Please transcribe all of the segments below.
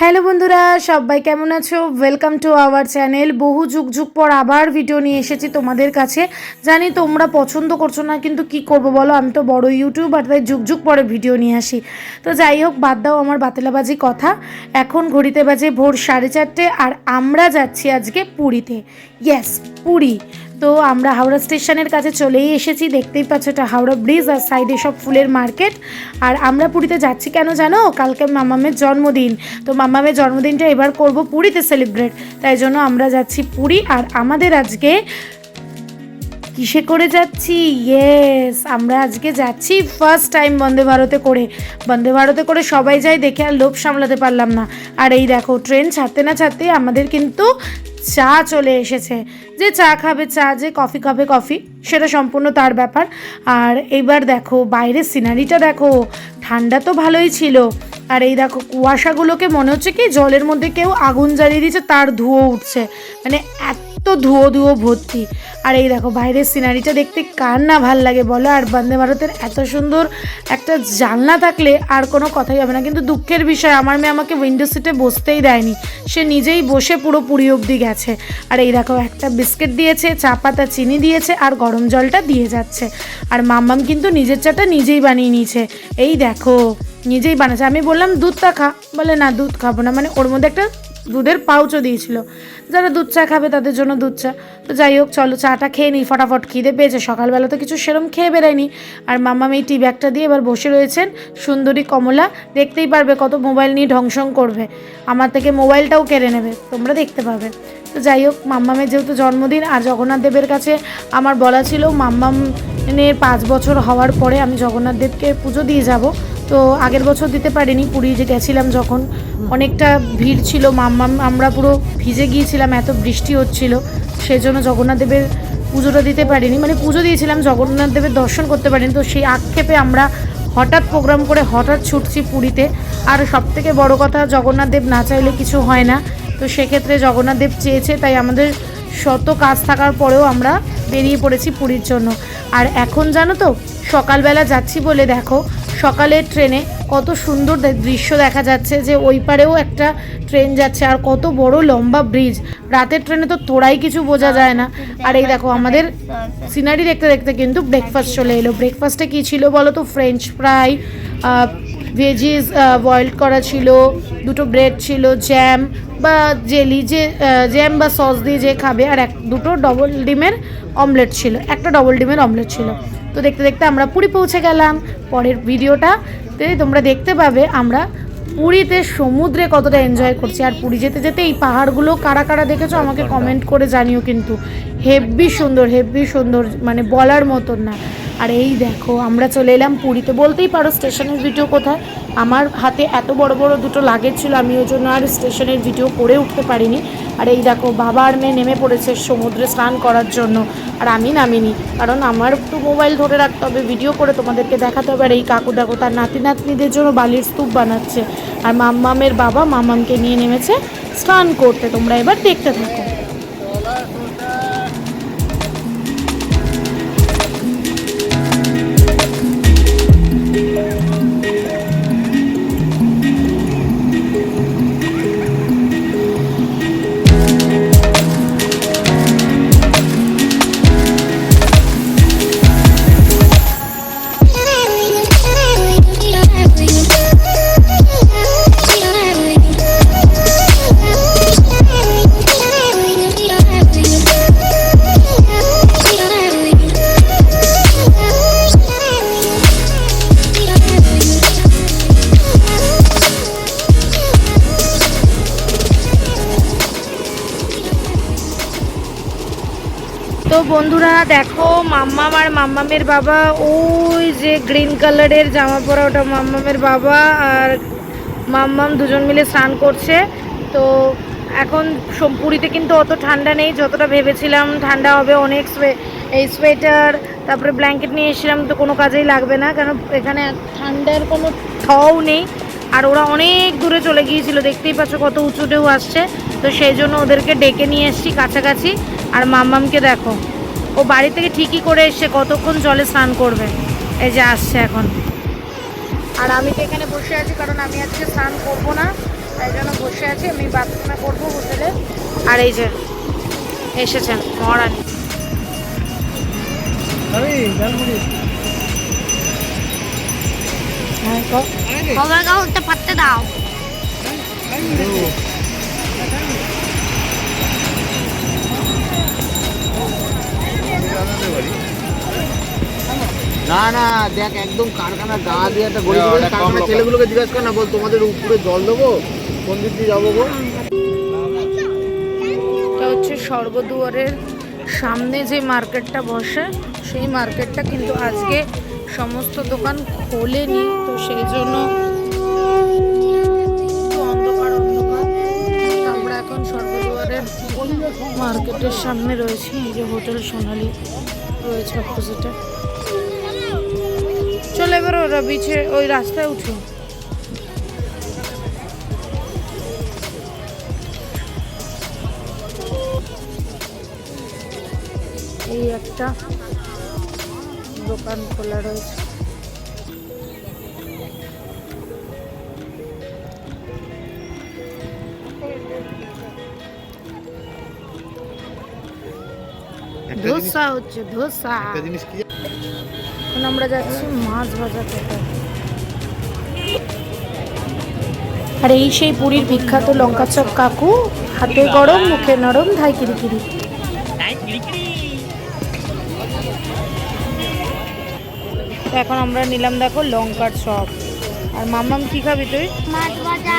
Hello বন্ধুরা, সবাই কেমন আছো? ওয়েলকাম টু আওয়ার চ্যানেল বহু যুগ যুগ পর আবার ভিডিও নিয়ে এসেছি তোমাদের কাছে। জানি তোমরা পছন্দ করছ না, কিন্তু কি করব বলো? আমি তো বড় ইউটিউবার তাই যুগ যুগ পরে ভিডিও নিয়ে আসি। তো যাই হোক, বাদ দাও আমার বাতেলাবাজি কথা। এখন ঘড়িতে বাজে ভোর সাড়ে চারটে, আর আমরা যাচ্ছি আজকে পুরীতে। ইয়েস পুরী। তো আমরা হাওড়া স্টেশনের কাছে চলেই এসেছি। দেখতেই পাচ্ছ এটা হাওড়া ব্রিজ আর সাইডে সব ফুলের মার্কেট। আর আমরা পুরীতে যাচ্ছি কেন জানো? কালকে মামামের জন্মদিন। তো মামামের জন্মদিনটা এবার করব পুরীতে সেলিব্রেট। তাই জন্য আমরা যাচ্ছি পুরী আর আমাদের আজকে কিসে করে যাচ্ছি? ইয়েস আমরা আজকে যাচ্ছি ফার্স্ট টাইম বন্দে ভারতে করে। বন্দে ভারতে করে সবাই যায় দেখে আর লোভ সামলাতে পারলাম না। আর এই দেখো ট্রেন ছাড়তে না ছাড়তে আমাদের কিন্তু চা চলে এসেছে। যে চা খাবে চা, যে কফি খাবে কফি সেটা সম্পূর্ণ তার ব্যাপার। আর এইবার দেখো, বাইরের সিনারিটা দেখো, ঠান্ডা তো ভালোই ছিল। আর এই দেখো, কুয়াশাগুলোকে মনে হচ্ছে কি জলের মধ্যে কেউ আগুন জ্বালিয়ে দিয়েছে, তার ধুয়ো উঠছে। মানে এত ধুয়ো ধুয়ো ভর্তি। আর এই দেখো, বাইরের সিনারিটা দেখতে কার না ভালো লাগে বলো? আর বন্দে ভারতের এত সুন্দর একটা জানলা থাকলে আর কোনো কথাই হবে না। কিন্তু দুঃখের বিষয়, আমার মেয়ে আমাকে উইন্ডো সিটে বসতেই দেয়নি। সে নিজেই বসে পুরো পুরী অবধি গেছে। আর এই দেখো, একটা বিস্কিট দিয়েছে, চা পাতা, চিনি দিয়েছে, আর গরম জলটা দিয়ে যাচ্ছে। আর মাম্মাম কিন্তু নিজের চাটা নিজেই বানিয়ে নিয়েছে। এই দেখো, নিজেই বানাচ্ছে। আমি বললাম, দুধটা খা। বলে, না, দুধ খাব না। মানে ওর মধ্যে একটা দুধের পাউচও দিয়েছিল। যারা দুধ চা খাবে তাদের জন্য দুধ চা। তো যাই হোক, চলো চাটা খেয়ে নিই, ফটাফট খিদে পেয়েছে। সকালবেলা তো কিছু সেরম খেয়ে বেরায়নি আর মাম্মা এই টি ব্যাগটা দিয়ে এবার বসে রয়েছেন সুন্দরী কমলা। দেখতেই পারবে কত মোবাইল নিয়ে ঢংসং করবে। আমার থেকে মোবাইলটাও কেড়ে নেবে, তোমরা দেখতে পাবে। তো যাই হোক মাম্মামের যেহেতু জন্মদিন, আর জগন্নাথ দেবের কাছে আমার বলা ছিল মাম্মামের পাঁচ বছর হওয়ার পরে আমি জগন্নাথ দেবকে পুজো দিয়ে যাব। তো আগের বছর দিতে পারিনি পুরী যে গেছিলাম যখন। অনেকটা ভিড় ছিল মাম্মাম আমরা পুরো ভিজে গিয়েছিলাম এত বৃষ্টি হচ্ছিল। সেই জন্য জগন্নাথ দেবের পুজোটা দিতে পারিনি। মানে পুজো দিয়েছিলাম জগন্নাথ দেবের দর্শন করতে পারিনি। তো সেই আক্ষেপে আমরা হঠাৎ প্রোগ্রাম করে হঠাৎ ছুটছি পুরীতে। আর সবথেকে বড় কথা জগন্নাথ দেব না চাইলে কিছু হয় না। তো সেক্ষেত্রে জগন্নাথ দেব চেয়েছে তাই আমাদের শত কাজ থাকার পরেও আমরা বেরিয়ে পড়েছি পুরীর জন্য। আর এখন জানো তো সকালবেলা যাচ্ছি বলে দেখো সকালের ট্রেনে কত সুন্দর দৃশ্য দেখা যাচ্ছে যে ওই পারেও একটা ট্রেন যাচ্ছে আর কত বড় লম্বা ব্রিজ। রাতের ট্রেনে তো তোড়াই কিছু বোঝা যায় না। আর এই দেখো, আমাদের সিনারি দেখতে দেখতে কিন্তু ব্রেকফাস্ট চলে এলো। ব্রেকফাস্টে কী ছিল বলো তো? ফ্রেঞ্চ ফ্রাই ভেজিস বয়েলড করা ছিল, দুটো ব্রেড ছিল জ্যাম বা জেলি যে জ্যাম বা সস দিয়ে যে খাবে। আর এক, দুটো ডবল ডিমের অমলেট ছিল। একটা ডবল ডিমের অমলেট ছিল। তো দেখতে দেখতে আমরা পুরী পৌঁছে গেলাম। পরের ভিডিওটা তোমরা দেখতে পাবে আমরা পুরীতে সমুদ্রে কতটা এনজয় করছি। আর পুরী যেতে যেতে এই পাহাড়গুলো কারা কারা দেখেছ আমাকে কমেন্ট করে জানিও কিন্তু। হেভি সুন্দর হেভি সুন্দর মানে বলার মতন না। আর এই দেখো, আমরা চলে এলাম পুরীতে। বলতেই পারো স্টেশনের ভিডিও কোথায়? আমার হাতে এত বড় বড় দুটো লাগেজ ছিল, আমি ওই জন্য আর স্টেশনের ভিডিও করে উঠতে পারিনি। আর এই দেখো, বাবা আর মেয়ে নেমে পড়েছে সমুদ্রে স্নান করার জন্য। আর আমি নামিনি, কারণ আমার তো মোবাইল ধরে রাখতে হবে ভিডিও করে তোমাদেরকে দেখাতে হবে। আর এই কাকু দেখো, তার নাতি নাতনিদের জন্য বালির স্তূপ বানাচ্ছে। আর মাম্মামের বাবা মামামকে নিয়ে নেমেছে স্নান করতে। তোমরা এবার দেখতে থাকো। তো বন্ধুরা দেখো, মাম্মাম আর মাম্মামের বাবা, ওই যে গ্রিন কালারের জামা পরা ওটা মাম্মামের বাবা আর মাম্মাম দুজন মিলে স্নান করছে। তো এখন পুরীতে কিন্তু অত ঠান্ডা নেই, যতটা ভেবেছিলাম ঠান্ডা হবে, অনেক এই সোয়েটার, তারপরে ব্ল্যাঙ্কেট নিয়ে এসেছিলাম, তো কোনো কাজেই লাগবে না কারণ এখানে ঠান্ডার কোনো ঠও নেই। আর ওরা অনেক দূরে চলে গিয়েছিল, দেখতেই পাচ্ছ কত উঁচু ঢেউ আসছে। তো সেই জন্য ওদেরকে ডেকে নিয়ে এসেছি কাছাকাছি। আর মাম্মামকে দেখো। ও বাড়ি থেকে ঠিকই করে এসছে কতক্ষণ জলে স্নান করবে। এই যে আসছে এখন। আর আমি তো এখানে বসে আছি কারণ আমি আজকে স্নান করব না তাই জন্য বসে আছি। আমি বাথরুমে করব হোটেলে। আর এই যে এসেছেন মহারানী। হ্যাঁ কও। খবরটা উঠতে পারতে দাও না না দেখ একদম কারখানা গা দিয়ে একটা গরিব গরিব কারখানা ছেলেগুলোকে জিজ্ঞাসা কর না বল তোমাদের উপরে জল দেবো? কোন দিক দিয়ে যাব গো এটা হচ্ছে স্বর্গদুয়ারের সামনে যে মার্কেটটা বসে সেই মার্কেটটা কিন্তু আজকে সমস্ত দোকান খোলেনি তো সেই জন্য মার্কেটের সামনে রয়েছে, এই যে হোটেল সোনালি রয়েছে অপোজিটে চলে এবার ওরা বিচে ওই রাস্তায় উঠো। এই একটা দোকান খোলা রয়েছে। ধোসা হচ্ছে ধোসা। একটা জিনিস কি এখন আমরা যাচ্ছি মাছ বাজার কোথায় আর এই সেই পুরীর বিখ্যাত লঙ্কা চপ কাকু হাতে গরম মুখে নরম ধাই কিরিকিরি। তো এখন আমরা নিলাম দেখো লঙ্কার চপ। আর মামাম কি খাবি তুই? মাছ ভাজা।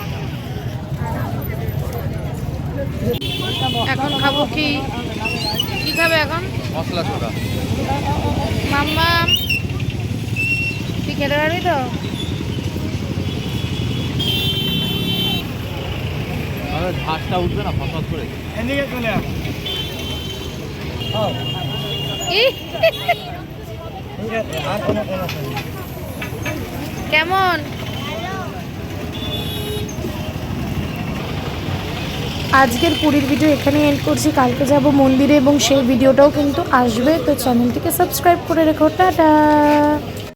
এখন খাব কি? কি খাবে এখন? মশলা ছোড়া মাম্মাম তুই খেতে পারবি তো? ঘাসটা উঠবে না ফসল করে! কেমন? আজকের পুরীর ভিডিও এখানে এন্ড করছি। কালকে যাব মন্দিরে এবং সেই ভিডিওটাও কিন্তু আসবে। তো চ্যানেলটিকে সাবস্ক্রাইব করে রেখো। টাটা!